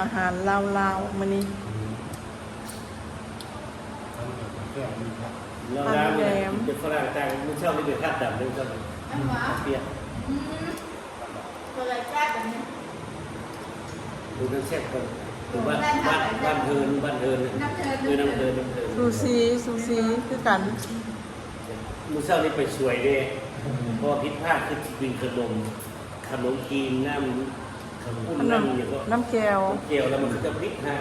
อาหารลาวๆมื้อนี้เราล้างเนี่ยเป็นฝรั่งแต่ไม่ชอบไม่เป็นคาดดำไม่ชอบอันหวาเปรี้ยวอืมเวลาแจ้งแบบนี้ดูน้ำแซ่บคนดูบ้านบ้านบ้านเทินบ้านเทินคือน้ำเทินน้ำเทินซูซีซูซีคือกันมือเช้านี่ไปสวยเด้เพราะว่าพิษพลาดคือกินขนมขนมจีนน้ำ ขนมขนมน้ำอย่างก็น้ำแก้วเกี่ยวแล้วมันก็จะพลิกฮะ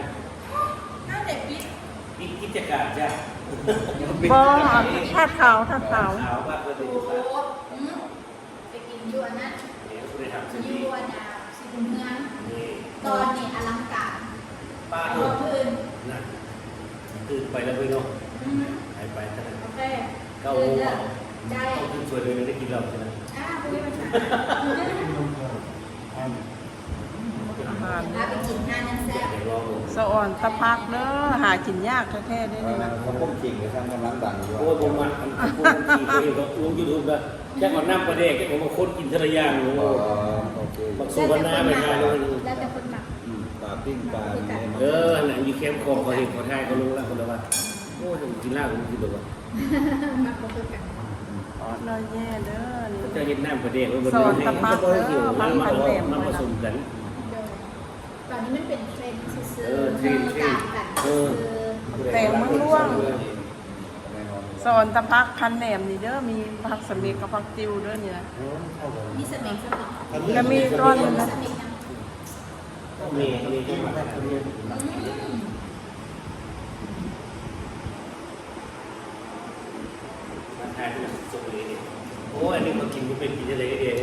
น่าเด็กปิ๊ดพลิกกิจการจ้ะบ่ทาดขาวทาดขาวขาวมากเลยโอ้โหอืมไปกินยวนนะเนี่ยคุณได้ทำสิ่งยนี้วนอะสิบเมืองนี่ตอนนี้อลังการป้าแต่เอว่าอพื้นน่ะตื่นไปแล้วไปเนาะอืมหายไปเท่านั้นโอเคเก้าโมงเดิอะนใจต้องขึ้นช่วยเลยไม่ได้กินเหล้าใช่ไหมอ่าคุยปัญหา อาหารพาไปกินงานนั่นแซ่บเดี๋ยวรอดูสะอ่อนตะพักเด้อหากินยากแท้ๆได้นี่นะเขาก้มกิ่งไปทางกำลังดังอยู่โอ้ยผมมาอันพูดทีเขาอยู่กับลุงยูทูบนะแจ้งก่อนน้ำประเด็กผมมาค้นกินทะเลยางโอ้อ๋อโอเคบักสุวรรณาไปทานเลยแล้วแต่คนหมักอืมปลาปิ้งปลาเนี่ยเออหนังยูเข้มคอเขาเห็นเขาทายเขารู้แล้วคนละว่าโอ้ยผมกินเหล้าผมกินแบบว่าหมักก็คือกันอ๋อน้อยแย่เด้อนี่จะเห็นน้ำประเด็กไว้บนสอนตะพักเด้อมันพัมากพันแหลมมันผสมกันเดินต อนนี้มันเป็นเทรนด์ซื้อเออเทรนด์เทรนด์ต่างกันเออซื้อแต่มึงร่วงแน่นอนสอนตะพักพันแหนมนี่เด้อมีผักสมิกกับผักติวเด้อเนี่ยมีสเต็กสเต็กก็มีก้อนหนึงสนะเต็กนะมีมีที่มาอืมทายที่สุดเลยโอ้ยอันนี้มากินก็เป็นกินอะไรเอง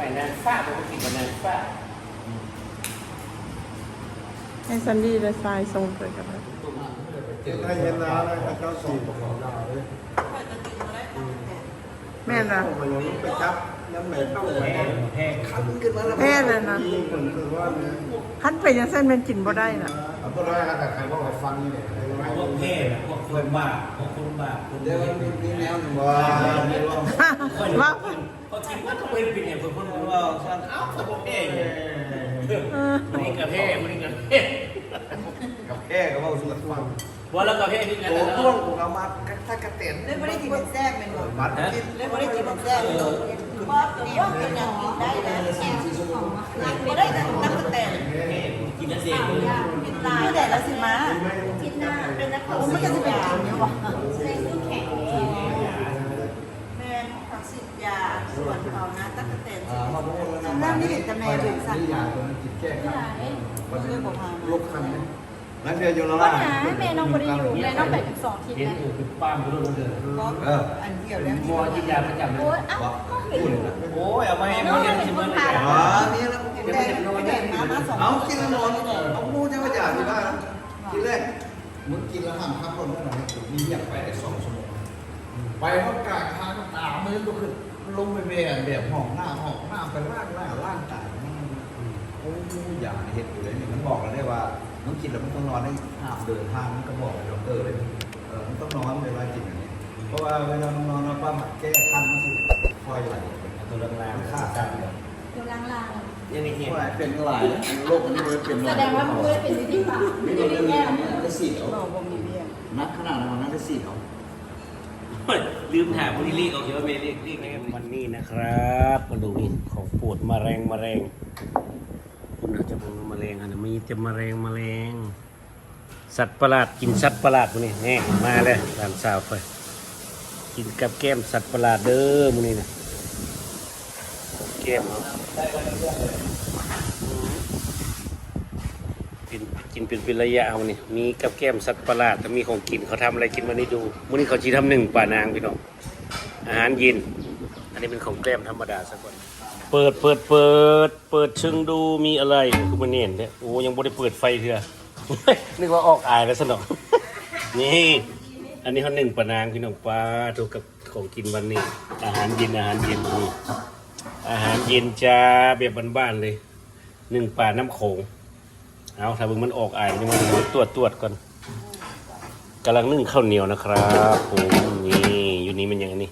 โอ้ยนางฟ้าผมก็กินมานางฟ้าให้ซันดี้และทรายส่งไปกับเราให้เห็นน้าแล้วก็เจ้าสี่ของเราเลยแม่น่ะมันยังไปจับน้ำเหม็นต้องแหวนแห้งคันขึ้นมาแล้วแม่เลยนะยิงคนคือว่าเนี่ยคันไปยังเส้นมันกินบ่ได้น่ะเอาพวกเราแต่ใครบอกให้ฟังนี่เนี่ย พวกเพศพวกคนบ้าพวกคนบ้าคนเดี๋ยวมันมีแนวหนึ่งว่าว่าไม่รู้ว่าเขาคิดว่าเขาเป็นเป็นอย่างคนคนว่าฉันเอ้าเขาบอกเองเออมันนี่กระเพศมันนี่กระเพศกับแค่ก็ว่าสุดฟังว่าแล้วกระเพศนี่กันโอ้นะต้วงของเรามาถ้ากระเต็นเล่นไม่ได้กินเป็นแซ่บเป็นหมดบัตรฮะกินเล่นไม่ได้กินเป็นแซ่บเป็นหมด บอสตัวว่าเป็นอย่างกินได้นะแซ่บของรักไม่ได้แต่นักแต่กินแล้วเสียงกินตายแต่ละสิมาคิดหน้าเป็นนักโอ้ไม่จะเป็นกินเนี่ยวะใส่คู่แข่งแม่ผักสิบยาส่วนเขานะตั้งแต่อ่ามาพูดแล้วจำได้ไม่เห็นแต่แม่ถึงสั่งยาตัวนั้นกินแก้คันมันเลยบอกพาลบคันเนี่ยนั่นเดียวโยนละก็ล่านะแม่น้องบริยู่แม่น้องไปถึงสองทีเห็นนะอยู่คือป้ามรู้เรื่องเอออันเดียวแล้วมอจิตยาประจำเลย กก็เห็นพูดเลยนะโอ้ยเอามาให้มันยังชิมมันเลยอ๋อนี่แล้วกินแดงแดงมามาสองเอากินแล้วนอนเอาพูดจะว่าจ่าที่บ้านทีแรกมึงกินแล้วห้ามพักคนนั่นหน่อมีเรียกไปได้สองชั่วโมงไปห้องกลางทางตามือก็คือลงไปแบบแบบห้องหน้าห้องหน้าไปล่างหน้าล่างตายโอ้ยอย่างเห็ดอยู่เลยนี่มันบอกแล้วได้ว่ามึงกินแล้วมึงต้องนอนให้ห้ามเดินทางมันก็บอกดอกเตอร์เลยเออมึงต้องนอนเวลากินอันนี้เพราะว่าเวลามึงนอนแล้วป้มแก้คันมันคือ คอยไหลตัวแรงมันๆฆ่าฆ่ากักันนอยู่ล่างยังมีเห็นว่าเป็นหลายโรคนี้มันเป็นๆหแสลายดงว่ามันไม่ได้เป็นวิธีป่าไม่ไม่ได้ได้เรื่องแก้นี้ได้สี่เอาเราบ่มีเบี้ยนักขนาดนั้นนักได้สี่เอาลืมถามคนที่เรียกเอาเยอะเมย์เรียกเรียกวันนี้นะครับมาดูนี่ของปวดมาแรงมาแรงคุณอาจจะมองว่าแมลงอันนั้นมีแต่แมลงแมลงสัตว์ประหลาดกินสัตว์ประหลาดมื้อนี้แน่มาเลยหลานสาวไปกินกับแก้มสัตว์ประหลาดเด้อมื้อนี้นะแก้มเนาะเป็นกินเป็นเป็นระยะเอานี่มีกับแก้มสัตว์ประหลาดแต่มีของกินเขาทำอะไรกินวันนี้ดูมื้อนี้เขาชีทำหนึ่งป่านางพี่น้องอาหารเย็น อันนี้เป็นของแก้มธรรมดาสักก่อนเปิดเปิดเปิด เปิดชิงดูมีอะไรคือมันเห็นเนี่ยโอ้ยังบ่ได้เปิดไฟเถอะนึกว่าออกอายแล้วสนองนี่อันนี้เขาหนึ่งปลานางพี่น้องปลาถูกกับของกินวันนี้ อาหารเย็นอาหารเย็นนี่ อาหารเย็นจ้าแบบบ้านๆเลยหนึ่งปลาน้ำโขงเอาถ้ามึงมันออกอายมันมันตรวจตรวจก่อนกำลังนึ่งข้าวเหนียวนะครับผมนี่อยู่นี่มันย่างนี้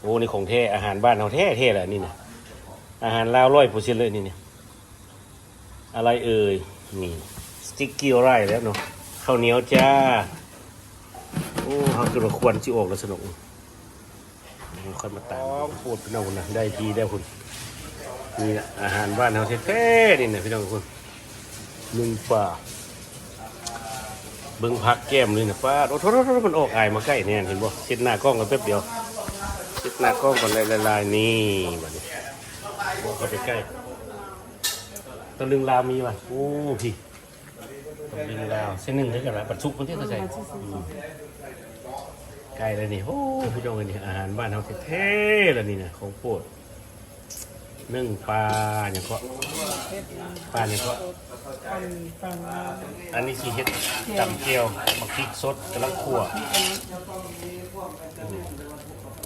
โอ้นี่ของแท้อาหารบ้านเราแท้แท้แหละนี่นะอาหารลาวร้อยเปอร์เซ็นต์เลยนี่เนี่ยอะไรเอ่ยนี่สติ๊กกี้ไรแล้วเนาะข้าวเหนียวจ้าโอ้เขาคือเราควรจิออกแล้วสนุก ค่อยมาตามพูดพี่น้องคุณนะได้ทีได้คุณนี่อาหารบ้านเราแท้ๆนี่นะพี่น้องคุณหนึ่งป่าเบิ้งพักแก้มเลยนะป้าโอ้โทษโทษโทษมันออกอายมาใกล้เนี่ยเห็นบ่เช็ดหน้ากล้องกันแป๊บเดียวเช็ดหน้ากล้องก่อนลายลายๆนี่มาดิบอกเข้าไปใกล้ตะลึงลาวมีป่ะโอ้พี่ตะลึงลาวเส้นหนึ่งเท่ากันละปัดชุกมันที่เข้าใจ อืมใกล้แล้วนี่โอ้พี่น้องนี่อาหารบ้านเราแท้ๆแล้วนี่นะของโปรดนึ่งปลาอย่างก็ปลาอย่างก็อันนี้สีเห็ดตำเจียวมะพริกสดกระลังขั่ว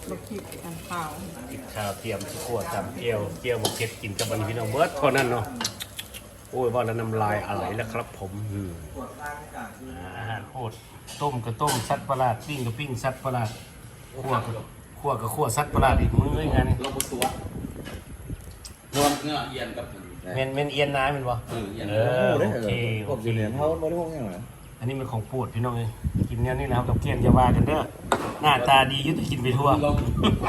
ลูกคิดกันข้าวกินข้าวเตรียมสิขั่วตำเจียวเจียวมะเขือกินกับบันพี่น้องเบิร์ดเท่านั้นเนาะ โอ้ยว่าแล้วน้ำลายอะไรแล้วครับ ผมอืมอาหารโคตรต้มก็ต้มซัดประหลาดปิ้งก็ปิ้งซัดประหลาดขั่วก็ขั่วก็ขั่วซัดประหลาดอีกมื้อไงนี่ลงบนตัวนวลเงือเอียนกับเมนเมนเอียนน้ำเป็นวะเออเอียนเออโอเคโอผมเคอยู่เนี่ยเขาไม่ได้พวกอย่างไรอันนี้เป็นของโปรดพี่น้องเลยกินเนี่ยนี่นะครับกับเกียนอยาว่ากันเด้อ หน้าตาดียุติกินไปทั่ว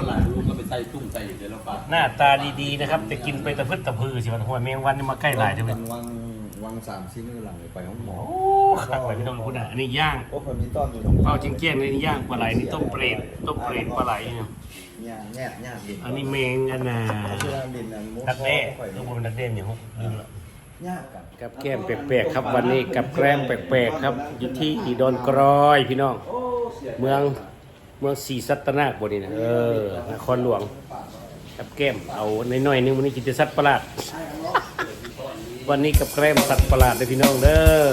หลายลูกก็ไปใส่ตุ้มใส่เดี๋ยวเราปาหน้าตาดีๆนะครับ แต่กินไปตะพึดตะพือสิวันหัวแมงวันนี่มาใกล้หลายเด้อเว้ยวังวังสามชิ้นหลังไปห้องหมออ้ขักไปพี่น้องคุณอะอันนี้ย่างพวกคนมีต้อนอยู่ตรงเป้าจริงเกี้ยงนี่ย่างปลาไหลนี่ต้มเปรตต้มเปรตปลาไหลเนี่ยเนี่ยเนี่ยเนี่ยอันนี้แมงอันน่ะดินอันมุดักแด้อยลูกบอลดักแด้เนี่ยฮะลืมละเนี่ยกันกับแก้มแปลกๆครับวันนี้กับแกล้มแปลกๆครับอยู่ที่ดอนกรอยพี่น้อง เมือง เมืองศรีสัตนาคบนี่นะเออนครหลวงกับแก้มเอาน้อยๆนึงวันนี้กินแต่สัตว์ประหลาด วันนี้กับแก้มสัตว์ประหลาดเลยพี่น้องเด้อ